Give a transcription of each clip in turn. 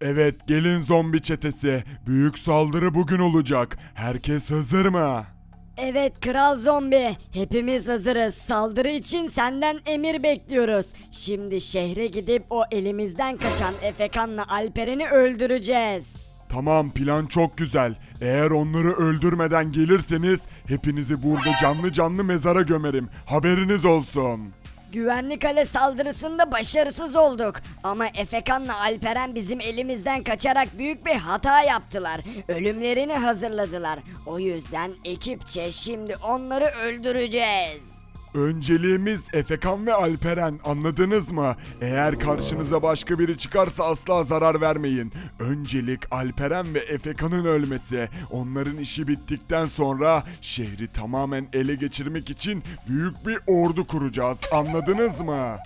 Evet gelin zombi çetesi. Büyük saldırı bugün olacak. Herkes hazır mı? Evet kral zombi. Hepimiz hazırız. Saldırı için senden emir bekliyoruz. Şimdi şehre gidip o elimizden kaçan Efekan'la Alperen'i öldüreceğiz. Tamam plan çok güzel. Eğer onları öldürmeden gelirseniz hepinizi burada canlı canlı mezara gömerim. Haberiniz olsun. Güvenlik kale saldırısında başarısız olduk. Ama Efekan'la Alperen bizim elimizden kaçarak büyük bir hata yaptılar. Ölümlerini hazırladılar. O yüzden ekipçe şimdi onları öldüreceğiz. Önceliğimiz Efekan ve Alperen anladınız mı? Eğer karşınıza başka biri çıkarsa asla zarar vermeyin. Öncelik Alperen ve Efekan'ın ölmesi. Onların işi bittikten sonra şehri tamamen ele geçirmek için büyük bir ordu kuracağız. Anladınız mı?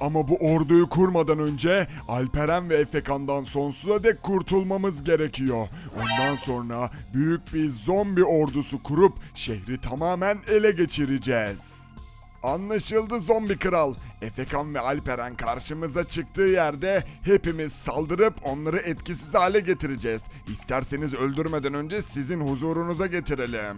Ama bu orduyu kurmadan önce Alperen ve Efekan'dan sonsuza dek kurtulmamız gerekiyor. Ondan sonra büyük bir zombi ordusu kurup şehri tamamen ele geçireceğiz. Anlaşıldı zombi kral. Efekan ve Alperen karşımıza çıktığı yerde hepimiz saldırıp onları etkisiz hale getireceğiz. İsterseniz öldürmeden önce sizin huzurunuza getirelim.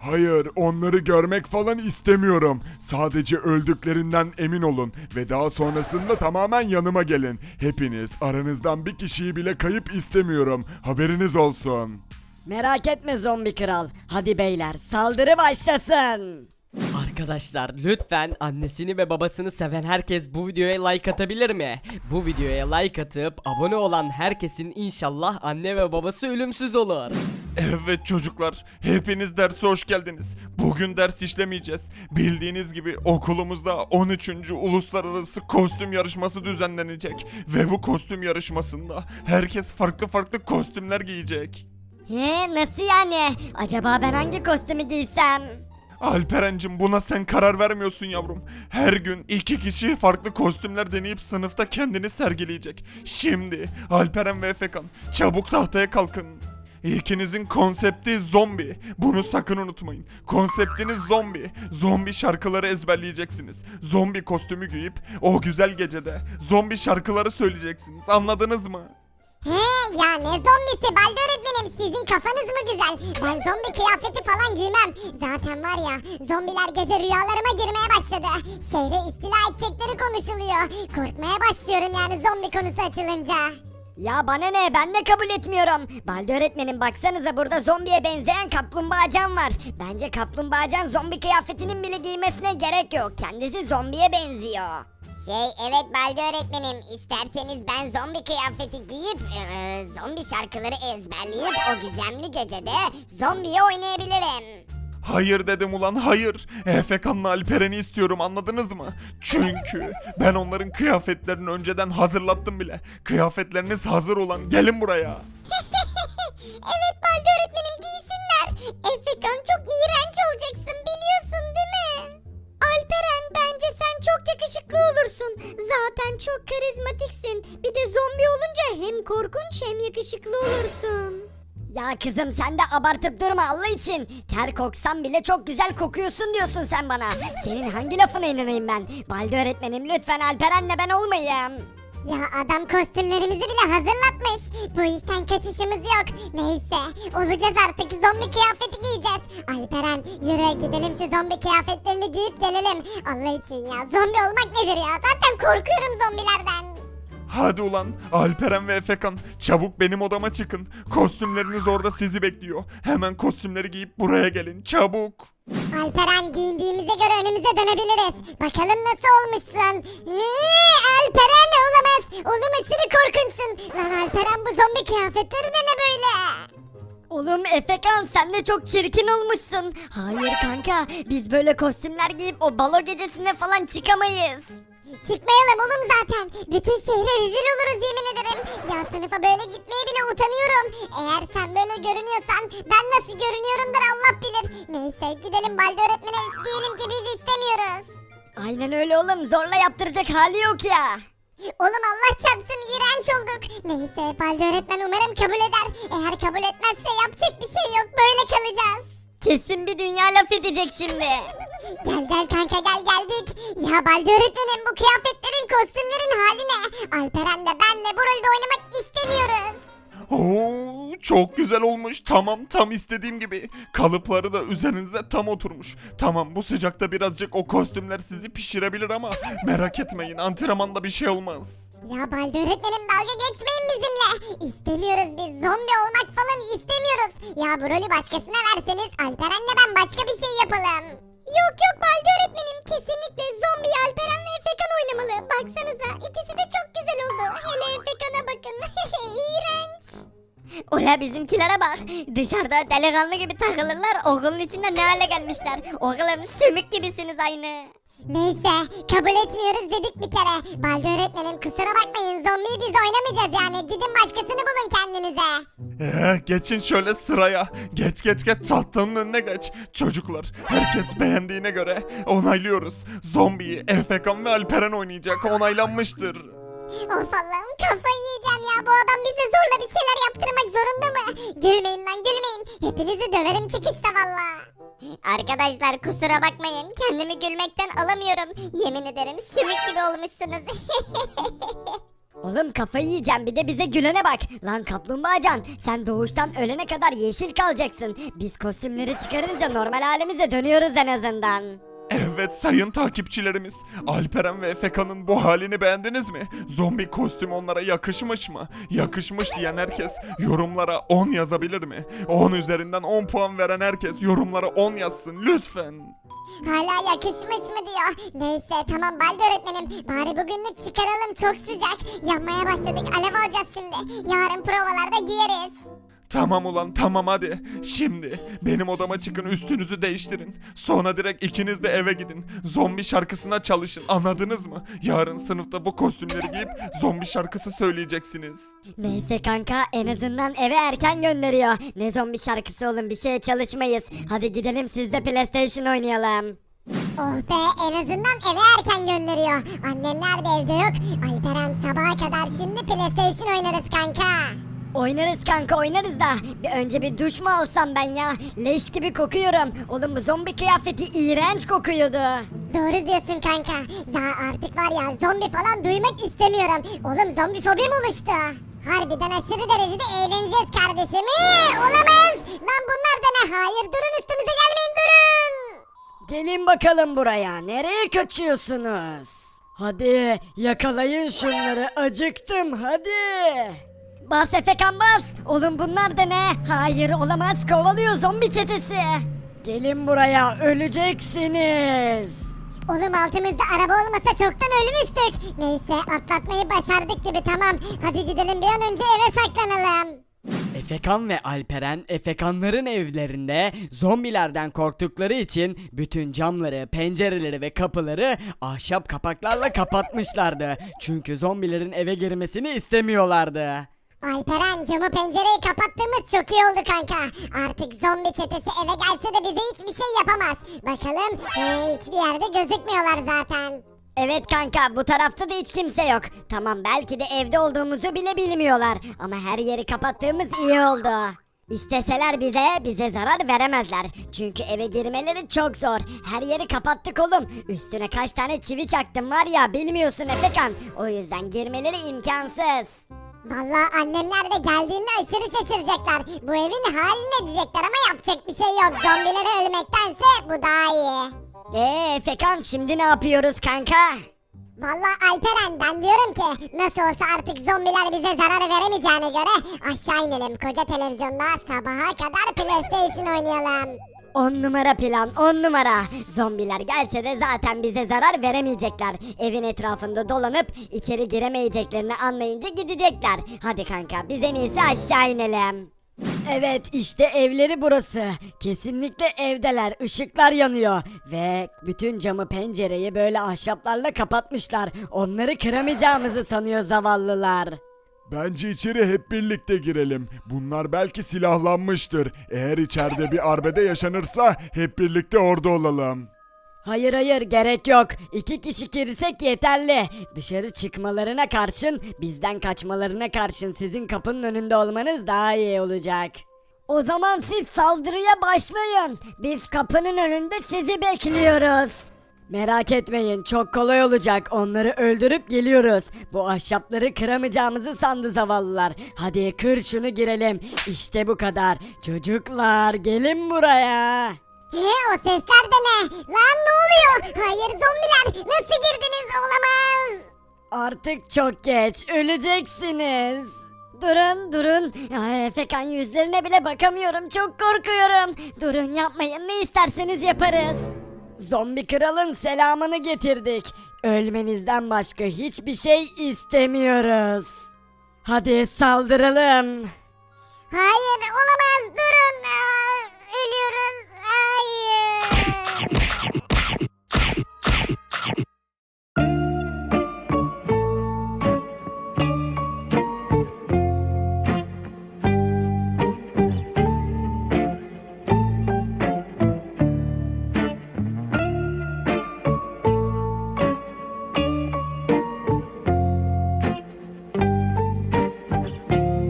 Hayır, onları görmek falan istemiyorum. Sadece öldüklerinden emin olun ve daha sonrasında tamamen yanıma gelin. Hepiniz aranızdan bir kişiyi bile kayıp istemiyorum. Haberiniz olsun. Merak etme zombi kral. Hadi beyler saldırı başlasın. Arkadaşlar lütfen annesini ve babasını seven herkes bu videoya like atabilir mi? Bu videoya like atıp abone olan herkesin inşallah anne ve babası ölümsüz olur. Evet çocuklar, hepiniz derse hoş geldiniz. Bugün ders işlemeyeceğiz. Bildiğiniz gibi okulumuzda 13. Uluslararası Kostüm Yarışması düzenlenecek. Ve bu kostüm yarışmasında herkes farklı farklı kostümler giyecek. He nasıl yani? Acaba ben hangi kostümü giysem? Alperen'cim buna sen karar vermiyorsun yavrum. Her gün iki kişi farklı kostümler deneyip sınıfta kendini sergileyecek. Şimdi Alperen ve Efekan çabuk tahtaya kalkın. İkinizin konsepti zombi. Bunu sakın unutmayın. Konseptiniz zombi. Zombi şarkıları ezberleyeceksiniz. Zombi kostümü giyip o güzel gecede zombi şarkıları söyleyeceksiniz. Anladınız mı? He ya ne zombisi Balde öğretmenim sizin kafanız mı güzel? Ben zombi kıyafeti falan giymem. Zaten var ya zombiler gece rüyalarıma girmeye başladı. Şehre istila edecekleri konuşuluyor. Korkmaya başlıyorum yani zombi konusu açılınca. Ya bana ne ben de kabul etmiyorum. Balde öğretmenim baksanıza burada zombiye benzeyen kaplumbağacan var. Bence kaplumbağacan zombi kıyafetinin bile giymesine gerek yok. Kendisi zombiye benziyor. Şey evet Balde öğretmenim isterseniz ben zombi kıyafeti giyip e, zombi şarkıları ezberleyip o gizemli gecede zombiye oynayabilirim. Hayır dedim ulan hayır. Efekan'la Alperen'i istiyorum anladınız mı? Çünkü ben onların kıyafetlerini önceden hazırlattım bile. Kıyafetleriniz hazır olan gelin buraya. evet Balde öğretmenim giysinler. Efekan çok iğrenç olacaksın biliyorsun değil mi? Alperen bence sen çok yakışıklı olursun. Zaten çok karizmatiksin. Bir de zombi olunca hem korkunç hem yakışıklı olursun. Ya kızım sen de abartıp durma Allah için. Ter koksan bile çok güzel kokuyorsun diyorsun sen bana. Senin hangi lafına inanayım ben? Balde öğretmenim lütfen Alperen'le ben olmayayım. Ya adam kostümlerimizi bile hazırlatmış. Bu işten kaçışımız yok. Neyse olacağız artık zombi kıyafeti giyeceğiz. Alperen yürü gidelim şu zombi kıyafetlerini giyip gelelim. Allah için ya zombi olmak nedir ya? Zaten korkuyorum zombilerden. Hadi ulan Alperen ve Efekan çabuk benim odama çıkın. Kostümleriniz orada sizi bekliyor. Hemen kostümleri giyip buraya gelin çabuk. Alperen giyindiğimize göre önümüze dönebiliriz. Bakalım nasıl olmuşsun. Ee, Alperen olamaz. Oğlum aşırı korkunçsun. Lan Alperen bu zombi kıyafetleri de ne böyle? Oğlum Efekan sen de çok çirkin olmuşsun. Hayır kanka biz böyle kostümler giyip o balo gecesine falan çıkamayız. Çıkmayalım oğlum zaten. Bütün şehre rezil oluruz yemin ederim. Ya sınıfa böyle gitmeye bile utanıyorum. Eğer sen böyle görünüyorsan ben nasıl görünüyorumdur Allah bilir. Neyse gidelim Balde öğretmene diyelim ki biz istemiyoruz. Aynen öyle oğlum zorla yaptıracak hali yok ya. Oğlum Allah çarpsın iğrenç olduk. Neyse Balde öğretmen umarım kabul eder. Eğer kabul etmezse yapacak bir şey yok. Böyle kalacağız. Kesin bir dünya laf edecek şimdi. Gel gel kanka gel geldik. Ya Baldi öğretmenim bu kıyafetlerin kostümlerin hali ne? Alperen de ben de bu rolde oynamak istemiyoruz. Oo, çok güzel olmuş. Tamam tam istediğim gibi. Kalıpları da üzerinize tam oturmuş. Tamam bu sıcakta birazcık o kostümler sizi pişirebilir ama merak etmeyin antrenmanda bir şey olmaz. Ya Baldi öğretmenim dalga geçmeyin bizimle. İstemiyoruz biz zombi olmak falan istemiyoruz. Ya bu rolü başkasına verseniz Alperen'le ben başka bir şey yapalım. Yok yok Baldi öğretmenim kesinlikle zombi Alperen ve Efekan oynamalı. Baksanıza ikisi de çok güzel oldu. Hele Efekan'a bakın. İğrenç. Ola bizimkilere bak. Dışarıda delikanlı gibi takılırlar. Okulun içinde ne hale gelmişler. Oğlum sümük gibisiniz aynı. Neyse kabul etmiyoruz dedik bir kere. Baldi öğretmenim kusura bakmayın zombiyi biz oynamayacağız yani. Gidin başkasını bulun kendinize. Ee, geçin şöyle sıraya. Geç geç geç tahtanın önüne geç. Çocuklar herkes beğendiğine göre onaylıyoruz. Zombiyi Efekan ve Alperen oynayacak onaylanmıştır. Of Allah'ım kafayı yiyeceğim ya. Bu adam bize zorla bir şeyler yaptırmak zorunda mı? Gülmeyin lan gülmeyin. Hepinizi döverim çıkışta valla. Arkadaşlar kusura bakmayın. Kendimi gülmekten alamıyorum. Yemin ederim sümük gibi olmuşsunuz. Oğlum kafayı yiyeceğim bir de bize gülene bak. Lan kaplumbağacan sen doğuştan ölene kadar yeşil kalacaksın. Biz kostümleri çıkarınca normal halimize dönüyoruz en azından. Evet sayın takipçilerimiz. Alperen ve Efekan'ın bu halini beğendiniz mi? Zombi kostüm onlara yakışmış mı? Yakışmış diyen herkes yorumlara 10 yazabilir mi? 10 üzerinden 10 puan veren herkes yorumlara 10 yazsın lütfen. Hala yakışmış mı diyor. Neyse tamam Baldi öğretmenim. Bari bugünlük çıkaralım çok sıcak. Yanmaya başladık alev alacağız şimdi. Yarın provalarda giyeriz. Tamam ulan tamam hadi. Şimdi benim odama çıkın üstünüzü değiştirin. Sonra direkt ikiniz de eve gidin. Zombi şarkısına çalışın anladınız mı? Yarın sınıfta bu kostümleri giyip zombi şarkısı söyleyeceksiniz. Neyse kanka en azından eve erken gönderiyor. Ne zombi şarkısı oğlum bir şeye çalışmayız. Hadi gidelim siz de PlayStation oynayalım. Oh be en azından eve erken gönderiyor. Annemler de evde yok. Alperen sabaha kadar şimdi PlayStation oynarız kanka. Oynarız kanka oynarız da bir önce bir duş mu alsam ben ya? Leş gibi kokuyorum. Oğlum bu zombi kıyafeti iğrenç kokuyordu. Doğru diyorsun kanka. Ya artık var ya zombi falan duymak istemiyorum. Oğlum zombi fobim oluştu. Harbiden aşırı derecede eğleneceğiz kardeşim. Ee, olamaz. Lan bunlar da ne? Hayır durun üstümüze gelmeyin durun. Gelin bakalım buraya. Nereye kaçıyorsunuz? Hadi yakalayın şunları. Acıktım hadi. Bas Efekan bas. Oğlum bunlar da ne? Hayır olamaz kovalıyor zombi çetesi. Gelin buraya öleceksiniz. Oğlum altımızda araba olmasa çoktan ölmüştük. Neyse atlatmayı başardık gibi tamam. Hadi gidelim bir an önce eve saklanalım. Efekan ve Alperen Efekanların evlerinde zombilerden korktukları için bütün camları, pencereleri ve kapıları ahşap kapaklarla kapatmışlardı. Çünkü zombilerin eve girmesini istemiyorlardı. Alperen camı pencereyi kapattığımız çok iyi oldu kanka. Artık zombi çetesi eve gelse de bize hiçbir şey yapamaz. Bakalım ee, hiçbir yerde gözükmüyorlar zaten. Evet kanka bu tarafta da hiç kimse yok. Tamam belki de evde olduğumuzu bile bilmiyorlar. Ama her yeri kapattığımız iyi oldu. İsteseler bize, bize zarar veremezler. Çünkü eve girmeleri çok zor. Her yeri kapattık oğlum. Üstüne kaç tane çivi çaktım var ya bilmiyorsun Efekan. O yüzden girmeleri imkansız. Vallahi annemler de geldiğinde aşırı şaşıracaklar. Bu evin halini diyecekler ama yapacak bir şey yok. Zombilere ölmektense bu daha iyi. Eee Efekan şimdi ne yapıyoruz kanka? Vallahi Alperen ben diyorum ki nasıl olsa artık zombiler bize zarar veremeyeceğine göre aşağı inelim. Koca televizyonda sabaha kadar PlayStation oynayalım. 10 numara plan 10 numara. Zombiler gelse de zaten bize zarar veremeyecekler. Evin etrafında dolanıp içeri giremeyeceklerini anlayınca gidecekler. Hadi kanka biz en iyisi aşağı inelim. Evet işte evleri burası. Kesinlikle evdeler. Işıklar yanıyor. Ve bütün camı pencereyi böyle ahşaplarla kapatmışlar. Onları kıramayacağımızı sanıyor zavallılar. Bence içeri hep birlikte girelim. Bunlar belki silahlanmıştır. Eğer içeride bir arbede yaşanırsa hep birlikte orada olalım. Hayır hayır gerek yok. İki kişi girsek yeterli. Dışarı çıkmalarına karşın bizden kaçmalarına karşın sizin kapının önünde olmanız daha iyi olacak. O zaman siz saldırıya başlayın. Biz kapının önünde sizi bekliyoruz. Merak etmeyin çok kolay olacak onları öldürüp geliyoruz. Bu ahşapları kıramayacağımızı sandı zavallılar. Hadi kır şunu girelim. İşte bu kadar. Çocuklar gelin buraya. He o sesler de ne? Lan ne oluyor? Hayır zombiler nasıl girdiniz olamaz. Artık çok geç öleceksiniz. Durun durun. Ya, Efekan yüzlerine bile bakamıyorum. Çok korkuyorum. Durun yapmayın. Ne isterseniz yaparız. Zombi kralın selamını getirdik. Ölmenizden başka hiçbir şey istemiyoruz. Hadi saldıralım. Hayır olamaz durun. Aa!